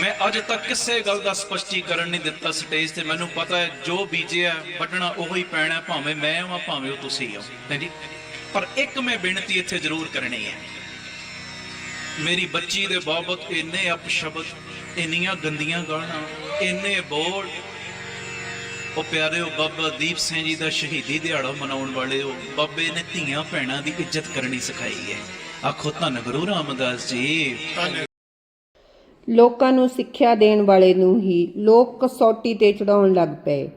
ਮੈਂ ਅੱਜ ਤੱਕ ਕਿਸੇ ਗੱਲ ਦਾ ਸਪਸ਼ਟੀਕਰਨ ਨਹੀਂ ਦਿੱਤਾ ਸਟੇਜ ਤੇ। ਮੈਨੂੰ ਪਤਾ ਹੈ ਜੋ ਬੀਜਿਆ, ਵੱਢਣਾ ਉਹੋ ਹੀ ਪੈਣਾ, ਭਾਵੇਂ ਮੈਂ ਹਾਂ, ਭਾਵੇਂ ਉਹ ਤੁਸੀਂ ਹੋ। ਹਾਂਜੀ ਪਰ ਇੱਕ ਮੈਂ ਬੇਨਤੀ ਇੱਥੇ ਜ਼ਰੂਰ ਕਰਨੀ ਹੈ। ਮੇਰੀ ਬੱਚੀ ਦੇ ਬਾਬਤ ਇੰਨੇ ਅਪਸ਼ਬਦ, ਇੰਨੀਆਂ ਗੰਦੀਆਂ ਗਾਣਾ ਇੰਨੇ ਬੋਲ। ਉਹ ਪਿਆਰੇ ਪਿਆਰਿਓ ਬਾਬਾ ਦੀਪ ਸਿੰਘ ਜੀ ਦਾ ਸ਼ਹੀਦੀ ਦਿਹਾੜਾ ਮਨਾਉਣ ਵਾਲੇ, ਉਹ ਬਾਬੇ ਨੇ ਧੀਆਂ ਭੈਣਾਂ ਦੀ ਇੱਜ਼ਤ ਕਰਨੀ ਸਿਖਾਈ ਹੈ। ਆਖੋ ਧੰਨ ਗੁਰੂ ਰਾਮਦਾਸ ਜੀ। ਲੋਕਾਂ ਨੂੰ ਸਿੱਖਿਆ ਦੇਣ ਵਾਲੇ ਨੂੰ ਹੀ ਲੋਕ ਕਸੌਟੀ ਤੇ ਚੜਾਉਣ ਲੱਗ ਪਏ।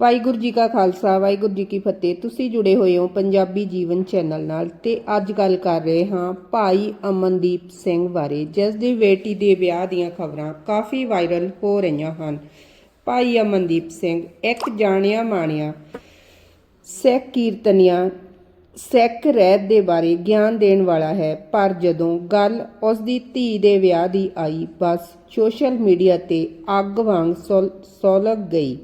ਵਾਹਿਗੁਰੂ ਜੀ ਕਾ ਖਾਲਸਾ, ਵਾਹਿਗੁਰੂ ਜੀ ਕੀ ਫਤਿਹ। ਤੁਸੀਂ ਜੁੜੇ ਹੋਏ ਹੋ ਪੰਜਾਬੀ ਜੀਵਨ ਚੈਨਲ ਨਾਲ ਤੇ ਅੱਜ ਗੱਲ ਕਰ ਰਹੇ ਹਾਂ ਭਾਈ ਅਮਨਦੀਪ ਸਿੰਘ ਬਾਰੇ, ਜਿਸ ਦੀ ਬੇਟੀ ਦੇ ਵਿਆਹ ਦੀਆਂ ਖਬਰਾਂ ਕਾਫੀ ਵਾਇਰਲ ਹੋ ਰਹੀਆਂ ਹਨ। ਭਾਈ ਅਮਨਦੀਪ ਸਿੰਘ, ਇੱਕ ਜਾਣਿਆ ਮਾਣਿਆ ਸਿੱਖ ਕੀਰਤਨੀਆ ਸਿੱਖ ਰਹਿਤ ਦੇ ਬਾਰੇ ਗਿਆਨ ਦੇਣ ਵਾਲਾ ਹੈ। ਪਰ ਜਦੋਂ ਗੱਲ ਉਸ ਦੀ ਧੀ ਦੇ ਵਿਆਹ ਦੀ ਆਈ, ਬਸ ਸੋਸ਼ਲ ਮੀਡੀਆ ਤੇ ਅੱਗ ਵਾਂਗ ਸੁਲ- ਸੁਲਗ ਗਈ।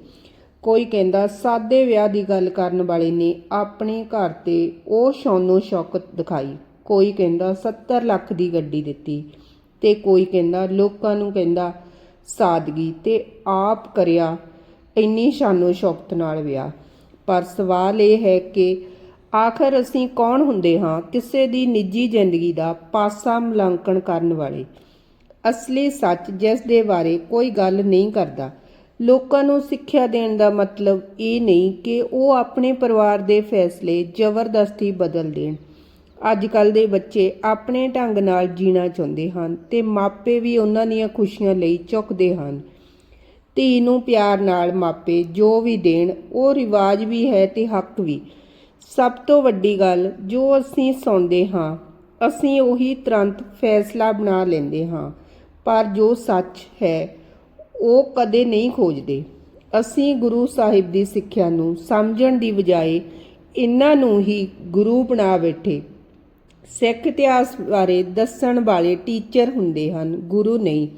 ਕੋਈ ਕਹਿੰਦਾ, ਸਾਦੇ ਵਿਆਹ ਦੀ ਗੱਲ ਕਰਨ ਵਾਲੇ ਨੇ ਆਪਣੇ ਘਰ ਤੇ ਉਹ ਸ਼ੌਨੋ ਸ਼ੌਕਤ ਦਿਖਾਈ। ਕੋਈ ਕਹਿੰਦਾ 70 ਲੱਖ ਦੀ ਗੱਡੀ ਦਿੱਤੀ। ਤੇ ਕੋਈ ਕਹਿੰਦਾ, ਲੋਕਾਂ ਨੂੰ ਕਹਿੰਦਾ, ਸਾਦਗੀ ਤੇ ਆਪ ਕਰਿਆ ਇੰਨੀ ਸ਼ਾਨੋ ਸ਼ੌਕਤ ਨਾਲ ਵਿਆਹ। ਪਰ ਸਵਾਲ ਇਹ ਹੈ ਕਿ ਆਖਰ ਅਸੀਂ ਕੌਣ ਹੁੰਦੇ ਹਾਂ? ਕਿਸੇ ਦੀ ਨਿੱਜੀ ਜ਼ਿੰਦਗੀ ਦਾ ਪਾਸਾ ਮਲਾਂਕਣ ਕਰਨ ਵਾਲੇ। ਅਸਲੀ ਸੱਚ ਜਿਸ ਦੇ ਬਾਰੇ ਕੋਈ ਗੱਲ ਨਹੀਂ ਕਰਦਾ। ਲੋਕਾਂ ਨੂੰ ਸਿੱਖਿਆ ਦੇਣ ਦਾ ਮਤਲਬ ਇਹ ਨਹੀਂ ਕਿ ਉਹ ਆਪਣੇ ਪਰਿਵਾਰ ਦੇ ਫੈਸਲੇ ਜ਼ਬਰਦਸਤੀ ਬਦਲ ਦੇਣ। ਅੱਜ ਕੱਲ ਦੇ ਬੱਚੇ ਆਪਣੇ ਢੰਗ ਨਾਲ ਜੀਣਾ ਚਾਹੁੰਦੇ ਹਨ ਤੇ ਮਾਪੇ ਵੀ ਉਹਨਾਂ ਦੀਆਂ ਖੁਸ਼ੀਆਂ ਲਈ ਚੁੱਕਦੇ ਹਨ। ਧੀ ਨੂੰ ਪਿਆਰ ਨਾਲ ਮਾਪੇ ਜੋ ਵੀ ਦੇਣ, ਉਹ ਰਿਵਾਜ ਵੀ ਹੈ ਤੇ ਹੱਕ ਵੀ। ਸਭ ਤੋਂ ਵੱਡੀ ਗੱਲ ਜੋ ਅਸੀਂ ਸੁਣਦੇ ਹਾਂ, ਅਸੀਂ ਉਹੀ ਤੁਰੰਤ ਫੈਸਲਾ ਬਣਾ ਲੈਂਦੇ ਹਾਂ। ਪਰ ਜੋ ਸੱਚ ਹੈ, ਉਹ ਕਦੇ ਨਹੀਂ ਖੋਜਦੇ। ਅਸੀਂ ਗੁਰੂ ਸਾਹਿਬ ਦੀ ਸਿੱਖਿਆ ਨੂੰ ਸਮਝਣ ਦੀ ਬਜਾਏ ਇਹਨਾਂ ਨੂੰ ਹੀ ਗੁਰੂ ਬਣਾ ਬੈਠੇ। ਸਿੱਖ ਇਤਿਹਾਸ ਬਾਰੇ ਦੱਸਣ ਵਾਲੇ ਟੀਚਰ ਹੁੰਦੇ ਹਨ, ਗੁਰੂ ਨਹੀਂ।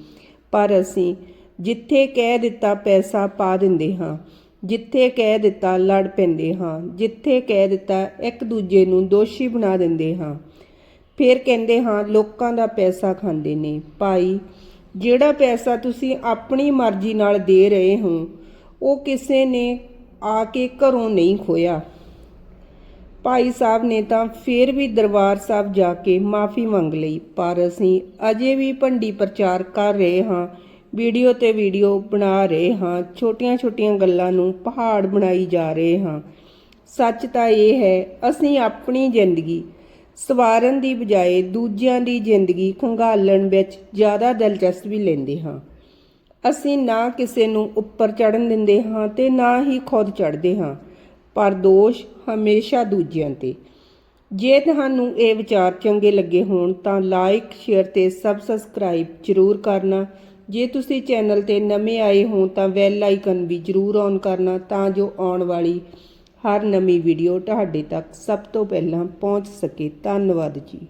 ਪਰ ਅਸੀਂ ਜਿੱਥੇ ਕਹਿ ਦਿੱਤਾ ਪੈਸਾ ਪਾ ਦਿੰਦੇ ਹਾਂ ਜਿੱਥੇ ਕਹਿ ਦਿੱਤਾ ਲੜ ਪੈਂਦੇ ਹਾਂ, ਜਿੱਥੇ ਕਹਿ ਦਿੱਤਾ ਇੱਕ ਦੂਜੇ ਨੂੰ ਦੋਸ਼ੀ ਬਣਾ ਦਿੰਦੇ ਹਾਂ। ਫਿਰ ਕਹਿੰਦੇ ਹਾਂ, ਲੋਕਾਂ ਦਾ ਪੈਸਾ ਖਾਂਦੇ ਨੇ। ਭਾਈ, ਜਿਹੜਾ ਪੈਸਾ ਤੁਸੀਂ ਆਪਣੀ ਮਰਜ਼ੀ ਨਾਲ ਦੇ ਰਹੇ ਹੋ, ਉਹ ਕਿਸੇ ਨੇ ਆ ਕੇ ਘਰੋਂ ਨਹੀਂ ਖੋਇਆ ਭਾਈ ਸਾਹਿਬ ਨੇ ਤਾਂ ਫੇਰ ਵੀ ਦਰਬਾਰ ਸਾਹਿਬ ਜਾ ਕੇ ਮਾਫੀ ਮੰਗ ਲਈ, ਪਰ ਅਸੀਂ ਅਜੇ ਵੀ ਭੰਡੀ ਪ੍ਰਚਾਰ ਕਰ ਰਹੇ ਹਾਂ ਵੀਡੀਓ ਤੇ ਵੀਡੀਓ ਬਣਾ ਰਹੇ ਹਾਂ, ਛੋਟੀਆਂ-ਛੋਟੀਆਂ ਗੱਲਾਂ ਨੂੰ ਪਹਾੜ ਬਣਾਈ ਜਾ ਰਹੇ ਹਾਂ। ਸੱਚ ਤਾਂ ਇਹ ਹੈ, ਅਸੀਂ ਆਪਣੀ ਜ਼ਿੰਦਗੀ ਸਵਾਰਨ ਦੀ ਬਜਾਏ ਦੂਜਿਆਂ ਦੀ ਜ਼ਿੰਦਗੀ ਖੰਗਾਲਣ ਵਿੱਚ ਜ਼ਿਆਦਾ ਦਿਲਚਸਪੀ ਲੈਂਦੇ ਹਾਂ। ਅਸੀਂ ਨਾ ਕਿਸੇ ਨੂੰ ਉੱਪਰ ਚੜਨ ਦਿੰਦੇ ਹਾਂ ਤੇ ਨਾ ਹੀ ਖੁਦ ਚੜਦੇ ਹਾਂ, ਪਰ ਦੋਸ਼ ਹਮੇਸ਼ਾ ਦੂਜਿਆਂ ਤੇ। ਜੇ ਤੁਹਾਨੂੰ ਇਹ ਵਿਚਾਰ ਚੰਗੇ ਲੱਗੇ ਹੋਣ ਤਾਂ ਲਾਈਕ ਸ਼ੇਅਰ ਤੇ ਸਬ ਸਬਸਕ੍ਰਾਈਬ ਜ਼ਰੂਰ ਕਰਨਾ। ਜੇ ਤੁਸੀਂ ਚੈਨਲ ਤੇ ਨਵੇਂ ਆਏ ਹੋ ਤਾਂ ਬੈਲ ਆਈਕਨ ਵੀ ਜ਼ਰੂਰ ਔਨ ਕਰਨਾ ਤਾਂ ਜੋ ਆਉਣ ਵਾਲੀ ਹਰ ਨਵੀਂ ਵੀਡੀਓ ਤੁਹਾਡੇ ਤੱਕ ਸਭ ਤੋਂ ਪਹਿਲਾਂ ਪਹੁੰਚ ਸਕੇ। ਧੰਨਵਾਦ ਜੀ।